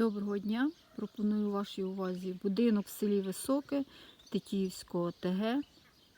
Доброго дня! Пропоную вашій увазі будинок в селі Високе Тетіївського ТГ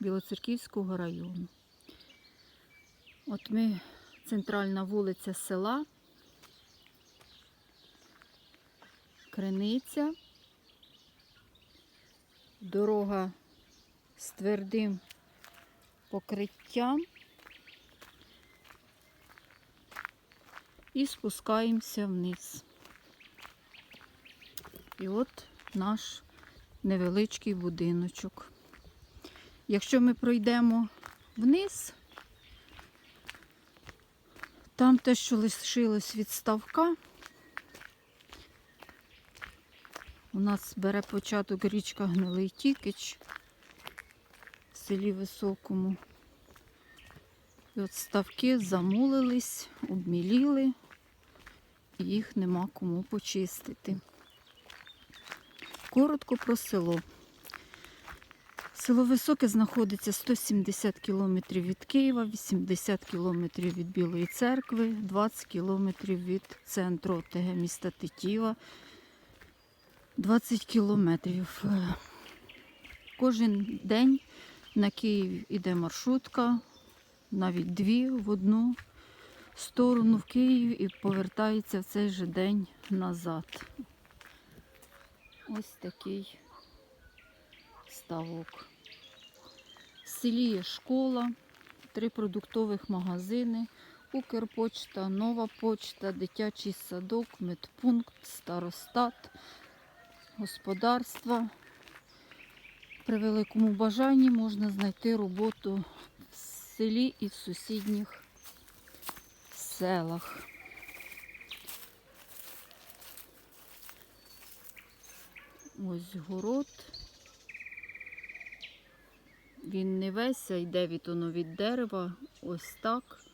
Білоцерківського району. От ми центральна вулиця села, Криниця, дорога з твердим покриттям. І спускаємося вниз. І от наш невеличкий будиночок. Якщо ми пройдемо вниз, там те, що лишилось від ставка, у нас бере початок річка Гнилий Тікич в селі Високому. І от ставки замулились, обміліли, і їх нема кому почистити. Коротко про село. Село Високе знаходиться 170 кілометрів від Києва, 80 кілометрів від Білої церкви, 20 кілометрів від центру ОТГ міста Тетіва, 20 кілометрів. Е, Кожен день на Київ іде маршрутка, навіть дві в одну сторону в Київ і повертається в цей же день назад. Ось такий ставок. В селі є школа, три продуктових магазини, Укрпочта, Нова почта, дитячий садок, медпункт, старостат, господарства. При великому бажанні можна знайти роботу в селі і в сусідніх селах. Ось город. Він не весь, а йде від воно від дерева, ось так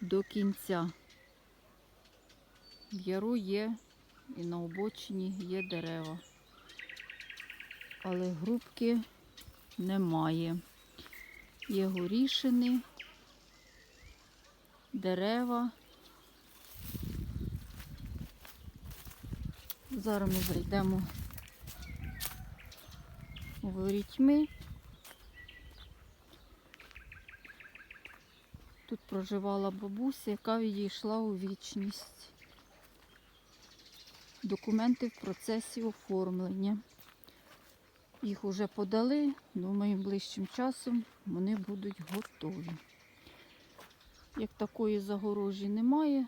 до кінця. В яру є і на обочині є дерева. Але грубки немає. Є горішини, дерева. Зараз ми зайдемо ворітьми. Тут проживала бабуся, яка відійшла у вічність. Документи в процесі оформлення. Їх вже подали, думаю, ближчим часом вони будуть готові. Як такої загорожі немає,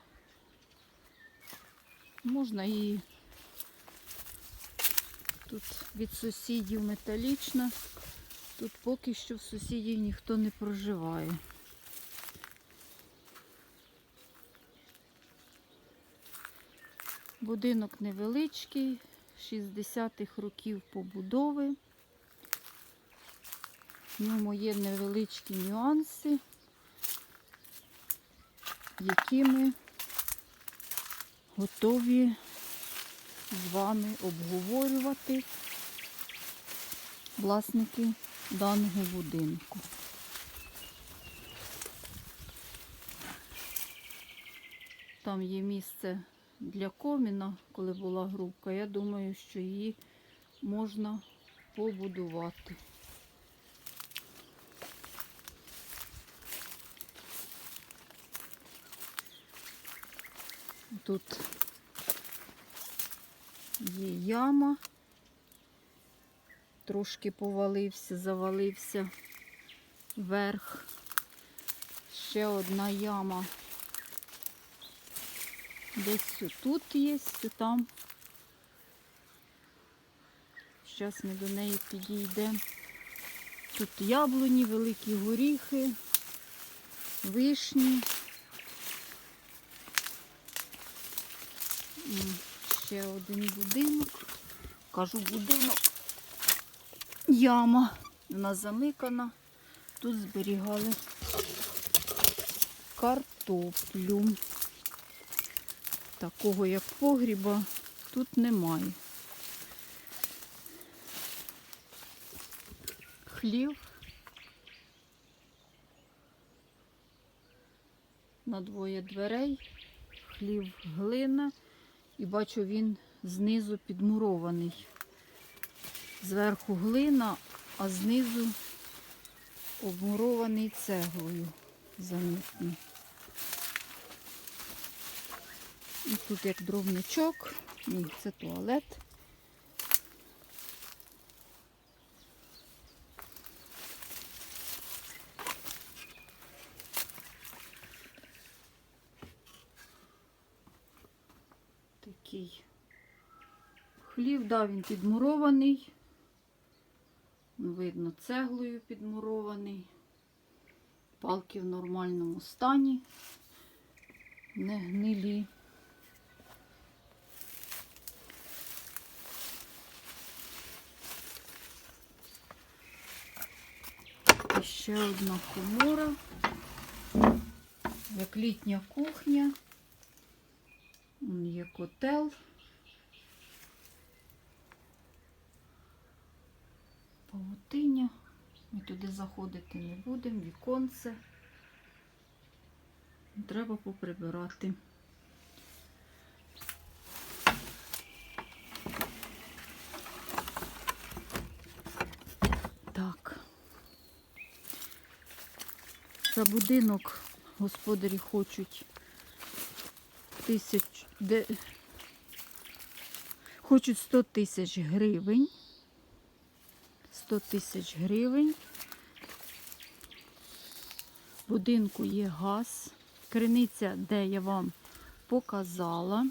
можна її тут від сусідів металічна, тут поки що в сусідів ніхто не проживає. Будинок невеличкий, 60-х років побудови. В ньому є невеличкі нюанси, які ми готові з вами обговорювати власники даного будинку. Там є місце для коміна, коли була грубка. Я думаю, що її можна побудувати. Тут є яма, трошки повалився, завалився вверх. Ще одна яма. Десь тут є, там. Зараз ми до неї підійдемо. Тут яблуні, великі горіхи, вишні. Ще один будинок. Кажу будинок. Яма. Вона замикана. Тут зберігали картоплю. Такого як погріба тут немає. Хлів. На двоє дверей. Хлів глина. І бачу, він знизу підмурований. Зверху глина, а знизу обмурований цеглою замітно. І тут як дровничок. Ні, це туалет. Такий хлів, да, він підмурований. Видно, цеглою підмурований. Палки в нормальному стані, не гнилі. І ще одна комора, як літня кухня. Є котел. Павутиня. Ми туди заходити не будемо, віконце. Треба поприбирати. Так. За будинок господарі хочуть тисяч, де, хочуть 100 тисяч гривень. 100 тисяч гривень. В будинку є газ. Криниця, де я вам показала.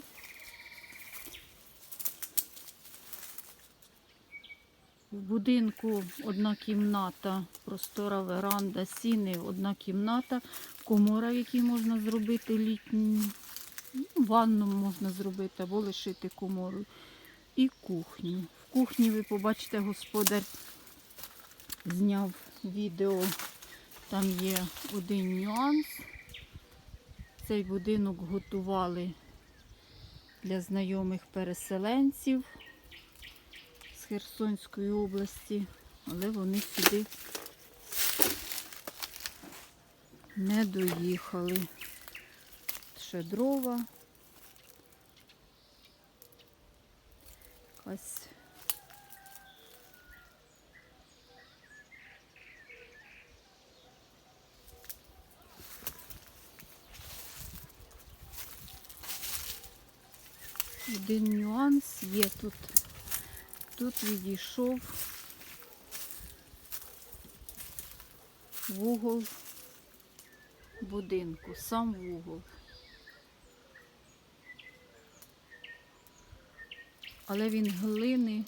В будинку одна кімната, простора веранда, сіни, одна кімната, комора, в якій можна зробити літню, ну, ванну можна зробити або лишити комору. І кухню. В кухні ви побачите, господар зняв відео. Там є один нюанс. Цей будинок готували для знайомих переселенців з Херсонської області, але вони сюди не доїхали. Ще дрова. Якась Один нюанс є тут. Тут відійшов вугол будинку, сам вугол. Але він глини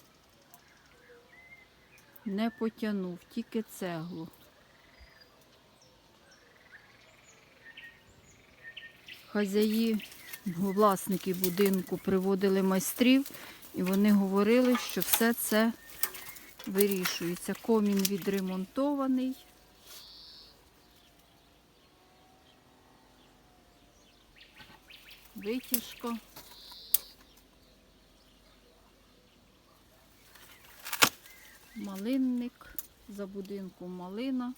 не потягнув, тільки цеглу. Хазяї власники будинку приводили майстрів, і вони говорили, що все це вирішується. Комін відремонтований. Витяжка. Малинник. За будинком малина.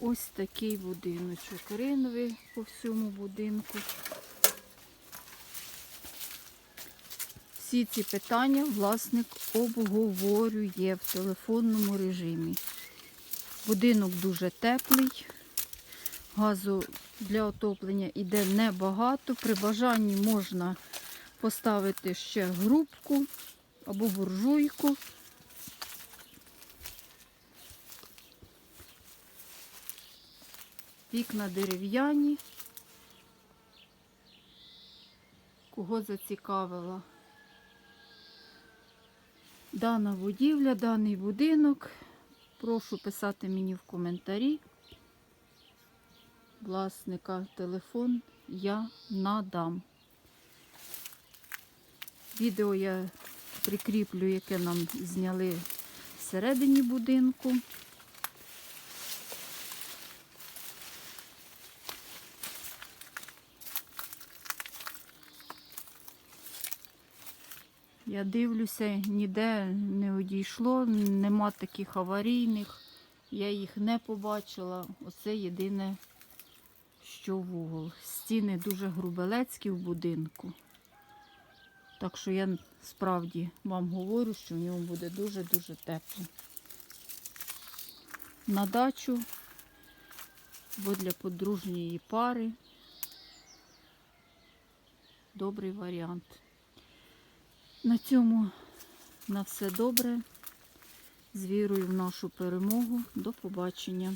Ось такий будиночок риновий по всьому будинку. Всі ці питання власник обговорює в телефонному режимі. Будинок дуже теплий, газу для отоплення йде небагато. При бажанні можна поставити ще грубку або буржуйку. Вікна дерев'яні. Кого зацікавила дана будівля, даний будинок, прошу писати мені в коментарі. Власника телефон я надам. Відео я прикріплю, яке нам зняли всередині будинку. Я дивлюся, ніде не одійшло, нема таких аварійних. Я їх не побачила. Оце єдине, що в угол. Стіни дуже грубелецькі в будинку. Так що я справді вам говорю, що в ньому буде дуже-дуже тепло. На дачу, бо для подружньої пари добрий варіант. На цьому на все добре. З вірою в нашу перемогу. До побачення.